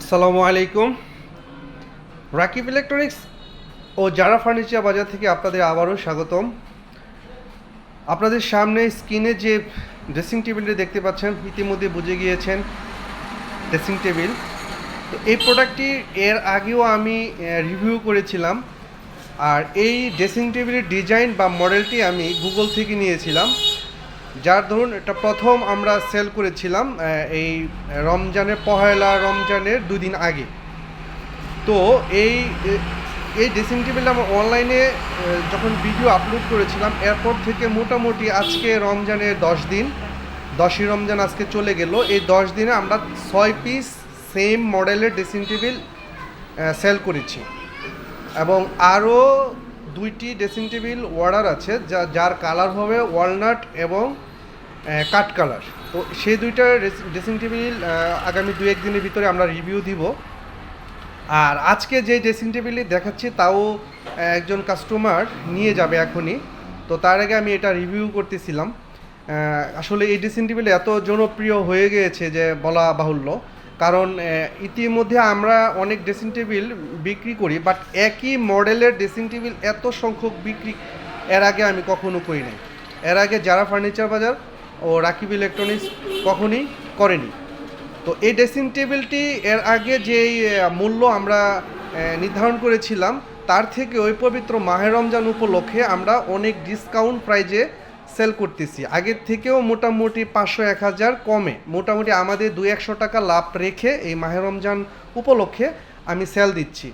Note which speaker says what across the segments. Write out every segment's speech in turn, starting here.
Speaker 1: আসসালামু আলাইকুম। রাকিব ইলেকট্রনিক্স ও যারা ফার্নিচার বাজার থেকে আপনাদের আবারও স্বাগতম। আপনাদের সামনে স্ক্রিনে যে ড্রেসিং টেবিলটি দেখতে পাচ্ছেন, ইতিমধ্যে বুঝে গিয়েছেন ড্রেসিং টেবিল। তো এই প্রোডাক্টটি এর আগেও আমি রিভিউ করেছিলাম। আর এই ড্রেসিং টেবিলের ডিজাইন বা মডেলটি আমি গুগল থেকে নিয়েছিলাম। যার ধরুন, এটা প্রথম আমরা সেল করেছিলাম এই রমজানের পহেলা রমজানের দুদিন আগে। তো এই এই ড্রেসিং টেবিল আমরা অনলাইনে যখন ভিডিও আপলোড করেছিলাম, এরপর থেকে মোটামুটি আজকে রমজানের দশ দিন, দশই রমজান আজকে চলে গেল। এই দশ দিনে আমরা ছয় পিস সেম মডেলের ড্রেসিং টেবিল সেল করেছি। এবং আরও দুইটি ড্রেসিং টেবিল অর্ডার আছে, যা, যার কালার হবে ওয়ালনাট এবং কাট কালার। তো সেই দুইটা ড্রেসিং টেবিল আগামী দু এক দিনের ভিতরে আমরা রিভিউ দিব। আর আজকে যে ড্রেসিং টেবিলই দেখাচ্ছি, তাও একজন কাস্টমার নিয়ে যাবে এখনই। তো তার আগে আমি এটা রিভিউ করতেছিলাম। আসলে এই ড্রেসিং টেবিল এত জনপ্রিয় হয়ে গিয়েছে যে বলা বাহুল্য। কারণ ইতিমধ্যে আমরা অনেক ড্রেসিং টেবিল বিক্রি করি বাট একই মডেলের ড্রেসিং টেবিল এত সংখ্যক বিক্রি এর আগে আমি কখনো করি নাই। এর আগে যারা ফার্নিচার বাজার ও রাকিব ইলেকট্রনিক্স কখনই করেনি। তো এই ড্রেসিং টেবিলটি এর আগে যেই মূল্য আমরা নির্ধারণ করেছিলাম, তার থেকে ওই পবিত্র মাহের রমজান উপলক্ষে আমরা অনেক ডিসকাউন্ট প্রাইজে সেল করতেছি। আগের থেকেও মোটামুটি পাঁচশো এক হাজার কমে। মোটামুটি আমাদের দুই একশো টাকা লাভ রেখে এই মাহের রমজান উপলক্ষে আমি সেল দিচ্ছি।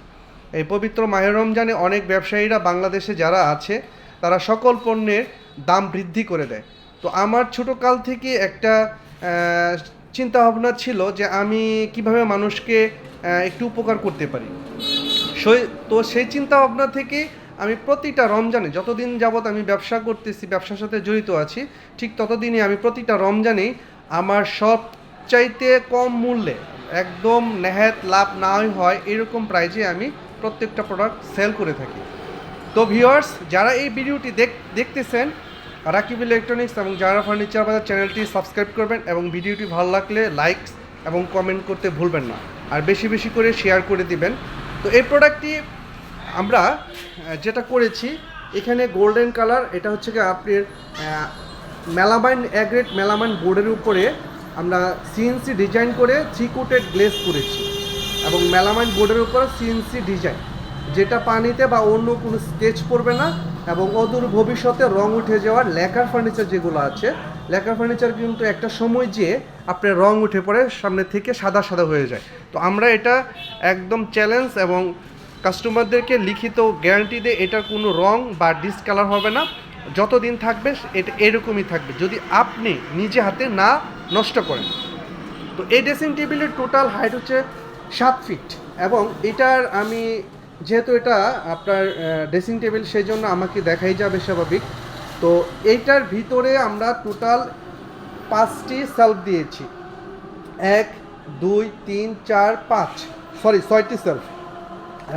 Speaker 1: এই পবিত্র মাহের রমজানে অনেক ব্যবসায়ীরা বাংলাদেশে যারা আছে, তারা সকল পণ্যের দাম বৃদ্ধি করে দেয়। তো আমার ছোটো কাল থেকে একটা চিন্তা ভাবনা ছিল যে আমি কীভাবে মানুষকে একটু উপকার করতে পারি। তো সেই চিন্তা ভাবনা থেকে আমি প্রতিটা রমজানে যতদিন যাবৎ আমি ব্যবসা করতেছি, ব্যবসার সাথে জড়িত আছি, ঠিক ততদিনই আমি প্রতিটা রমজানেই আমার সব চাইতে কম মূল্যে একদম নেহাত লাভ না হয় এরকম প্রাইজে আমি প্রত্যেকটা প্রোডাক্ট সেল করে থাকি। তো ভিউয়ার্স যারা এই ভিডিওটি দেখ, দেখতেছেন রাকিব ইলেকট্রনিক্স এবং যারা ফার্নিচার বাজার চ্যানেলটি সাবস্ক্রাইব করবেন এবং ভিডিওটি ভালো লাগলে লাইক এবং কমেন্ট করতে ভুলবেন না। আর বেশি বেশি করে শেয়ার করে দিবেন। তো এই প্রোডাক্টটি আমরা যেটা করেছি, এখানে গোল্ডেন কালার এটা হচ্ছে কি আপনার মেলামাইন অ্যাগ্রেড মেলামাইন বোর্ডের উপরে আমরা সিএনসি ডিজাইন করে থ্রি কোটেড গ্লেস করেছি। এবং মেলামাইন বোর্ডের উপর সিএনসি ডিজাইন যেটা পানিতে বা অন্য কোনো স্কেচ পড়বে না এবং অদূর ভবিষ্যতে রং উঠে যাওয়ার লেকার ফার্নিচার যেগুলো আছে, লেকার ফার্নিচার কিন্তু একটা সময় যে আপনার রং উঠে পড়ে, সামনে থেকে সাদা সাদা হয়ে যায়। তো আমরা এটা একদম চ্যালেঞ্জ এবং কাস্টমারদেরকে লিখিত গ্যারান্টি দিয়ে এটার কোনো রং বা ডিসকালার হবে না। যতদিন থাকবে, এটা এরকমই থাকবে। যদি আপনি নিজে হাতে না নষ্ট করেন। তো এই ড্রেসিং টেবিলের টোটাল হাইট হচ্ছে সাত ফিট এবং এটার আমি যেহেতু এটা আপনার ড্রেসিং টেবিল সেই জন্য আমাকে দেখাই যাবে স্বাভাবিক। তো এইটার ভিতরে আমরা টোটাল পাঁচটি সেলফ দিয়েছি। এক, দুই, তিন, চার, পাঁচ। সরি ছয়টি সেলফ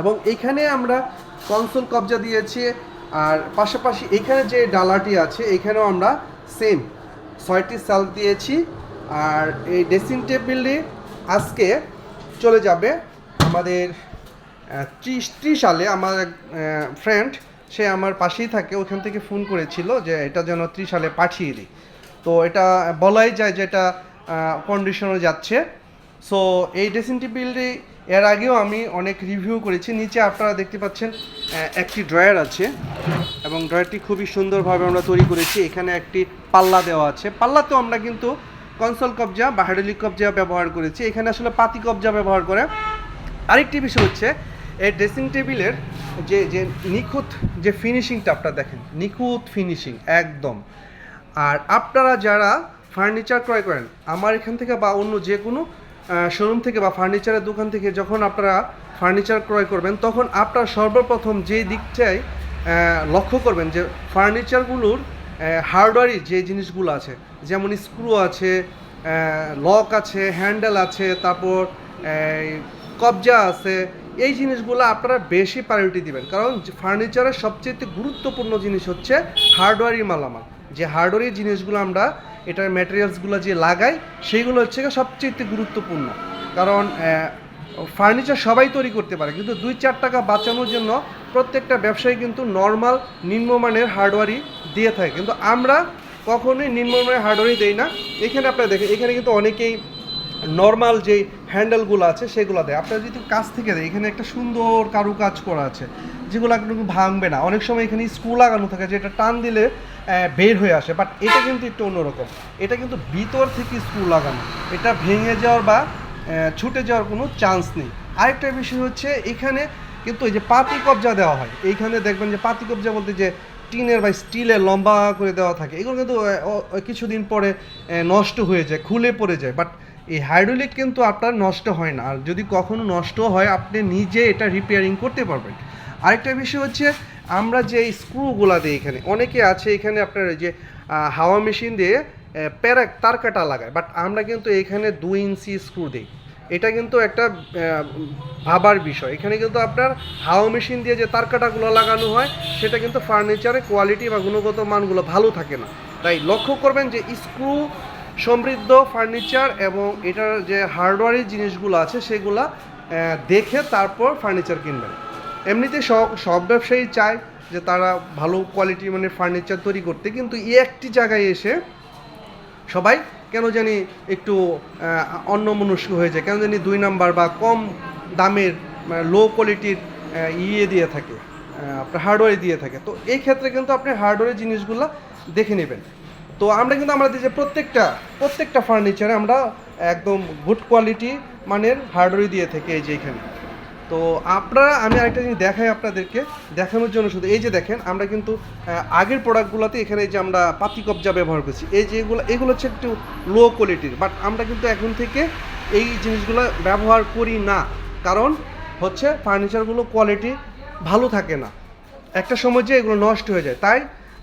Speaker 1: এবং এখানে আমরা কনসোল কবজা দিয়েছি, আর পাশাপাশি এখানে যে ডালাটি আছে, এখানেও আমরা সেম ছয়টি সেলফ দিয়েছি। আর এই ড্রেসিং টেবিলটি আজকে চলে যাবে আমাদের ত্রিশ সালে আমার এক ফ্রেন্ড সে আমার পাশেই থাকে, ওখান থেকে ফোন করেছিল যে এটা যেন ত্রিশ সালে পাঠিয়ে দিই। তো এটা বলাই যায় যে এটা কন্ডিশনে যাচ্ছে। সো এই ড্রেসিং টেবিলটি এর আগেও আমি অনেক রিভিউ করেছি। নিচে আপনারা দেখতে পাচ্ছেন একটি ড্রয়ার আছে এবং ড্রয়ারটি খুবই সুন্দরভাবে আমরা তৈরি করেছি। এখানে একটি পাল্লা দেওয়া আছে। পাল্লাতেও আমরা কিন্তু কনসোল কবজা বা হাইড্রোলিক কবজা ব্যবহার করেছি। এখানে আসলে পাতি কবজা ব্যবহার করে। আরেকটি বিষয় হচ্ছে এই ড্রেসিং টেবিলের যে যে নিখুঁত যে ফিনিশিংটা আপনারা দেখেন, নিখুঁত ফিনিশিং একদম। আর আপনারা যারা ফার্নিচার ক্রয় করেন, আমার এখান থেকে বা অন্য যে কোনো শোরুম থেকে বা ফার্নিচারের দোকান থেকে যখন আপনারা ফার্নিচার ক্রয় করবেন, তখন আপনারা সর্বপ্রথম যে দিকটাই লক্ষ্য করবেন যে ফার্নিচারগুলোর হার্ডওয়ারি যে জিনিসগুলো আছে, যেমন স্ক্রু আছে লক আছে হ্যান্ডেল আছে, তারপর কবজা আছে এই জিনিসগুলো আপনারা বেশি প্রায়োরিটি দিবেন। কারণ ফার্নিচারের সবচেয়ে গুরুত্বপূর্ণ জিনিস হচ্ছে হার্ডওয়ারি মালামাল। যে হার্ডওয়ারি জিনিসগুলো আমরা, এটার ম্যাটেরিয়ালসগুলো যে লাগাই, সেইগুলো হচ্ছে সবচেয়ে গুরুত্বপূর্ণ। কারণ ফার্নিচার সবাই তৈরি করতে পারে, কিন্তু দুই চার টাকা বাঁচানোর জন্য প্রত্যেকটা ব্যবসায়ী কিন্তু নর্মাল নিম্নমানের হার্ডওয়্যারই দিয়ে থাকে। কিন্তু আমরা কখনোই নিম্নমানের হার্ডওয়্যারই দেই না। এখানে আপনারা দেখেন, এখানে কিন্তু অনেকেই নর্মাল যেই হ্যান্ডেলগুলো আছে, সেগুলো দেয়। আপনারা যদি কাছ থেকে দেয় এখানে একটা সুন্দর কারুকাজ করা আছে, যেগুলো একদম ভাঙবে না। অনেক সময় এখানে স্ক্রু লাগানো থাকে, যেটা টান দিলে বের হয়ে আসে। বাট এটা কিন্তু একটু অন্যরকম। এটা কিন্তু ভিতর থেকে স্ক্রু লাগানো। এটা ভেঙে যাওয়ার বা ছুটে যাওয়ার কোনো চান্স নেই। আরেকটা বিষয় হচ্ছে, এখানে কিন্তু এই যে পাতি কবজা দেওয়া হয়, এইখানে দেখবেন যে পাতি কবজা বলতে যে টিনের বা স্টিলের লম্বা করে দেওয়া থাকে, এগুলো কিন্তু কিছুদিন পরে নষ্ট হয়ে যায়, খুলে পড়ে যায়। বাট এই হাইড্রোলিক কিন্তু আপনার নষ্ট হয় না। আর যদি কখনো নষ্ট হয়, আপনি নিজে এটা রিপেয়ারিং করতে পারবেন। আরেকটা বিষয় হচ্ছে, আমরা যে স্ক্রুগুলা দিই এখানে, অনেকে আছে এখানে আপনার যে হাওয়া মেশিন দিয়ে প্যারাক তার কাটা লাগায় বাট আমরা কিন্তু এখানে দুই ইঞ্চি স্ক্রু দিই। এটা কিন্তু একটা ভাবার বিষয়। এখানে কিন্তু আপনার হাওয়া মেশিন দিয়ে যে তার কাটাগুলো লাগানো হয়, সেটা কিন্তু ফার্নিচারের কোয়ালিটি বা গুণগত মানগুলো ভালো থাকে না। তাই লক্ষ্য করবেন যে স্ক্রু সমৃদ্ধ ফার্নিচার এবং এটার যে হার্ডওয়ারি জিনিসগুলো আছে, সেগুলা দেখে তারপর ফার্নিচার কিনবেন। এমনিতে সব সব ব্যবসায়ী চায় যে তারা ভালো কোয়ালিটি মানে ফার্নিচার তৈরি করতে, কিন্তু এই একটি জায়গায় এসে সবাই কেন জানি একটু অন্য মনস্ক হয়ে যায়, কেন জানি দুই নাম্বার বা কম দামের লো কোয়ালিটির ইয়ে দিয়ে থাকে আপনার হার্ডওয়্যার দিয়ে থাকে। তো এই ক্ষেত্রে কিন্তু আপনি হার্ডওয়্যারের জিনিসগুলো দেখে নেবেন। তো আমরা কিন্তু আমাদের যে প্রত্যেকটা প্রত্যেকটা ফার্নিচারে আমরা একদম গুড কোয়ালিটি মানের হার্ডওয়্যার দিয়ে থাকি এই যে এখানে। তো আপনারা, আমি আরেকটা জিনিস দেখাই আপনাদেরকে, দেখানোর জন্য শুধু এই যে দেখেন, আমরা কিন্তু আগের প্রোডাক্টগুলোতে এখানে যে আমরা পাতি কবজা ব্যবহার করছি। এই যে এগুলো এগুলো হচ্ছে একটু লো কোয়ালিটির বাট আমরা কিন্তু এখন থেকে এই জিনিসগুলো ব্যবহার করি না। কারণ হচ্ছে ফার্নিচারগুলো কোয়ালিটি ভালো থাকে না। একটা সময় যে এগুলো নষ্ট হয়ে যায়। তাই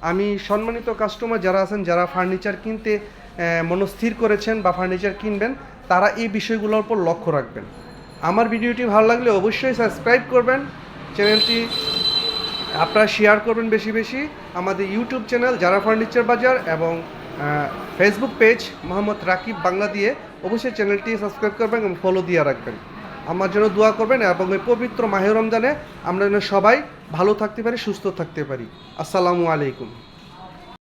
Speaker 1: আমি সম্মানিত কাস্টমার যারা আছেন, যারা ফার্নিচার কিনতে মনস্থির করেছেন বা ফার্নিচার কিনবেন, তারা এই বিষয়গুলোর উপর লক্ষ্য রাখবেন। আমার ভিডিওটি ভালো লাগলে অবশ্যই সাবস্ক্রাইব করবেন। চ্যানেলটি আপনারা শেয়ার করবেন বেশি বেশি। আমাদের ইউটিউব চ্যানেল যারা ফার্নিচার বাজার এবং ফেসবুক পেজ মোহাম্মদ রাকিব বাংলা দিয়ে অবশ্যই চ্যানেলটি সাবস্ক্রাইব করবেন এবং ফলো দিয়ে রাখবেন। আমার জন্য দোয়া করবেন এবং এই পবিত্র মাহে রমজানে আমরা যেন সবাই ভালো থাকতে পারি, সুস্থ থাকতে পারি। আসসালামু আলাইকুম।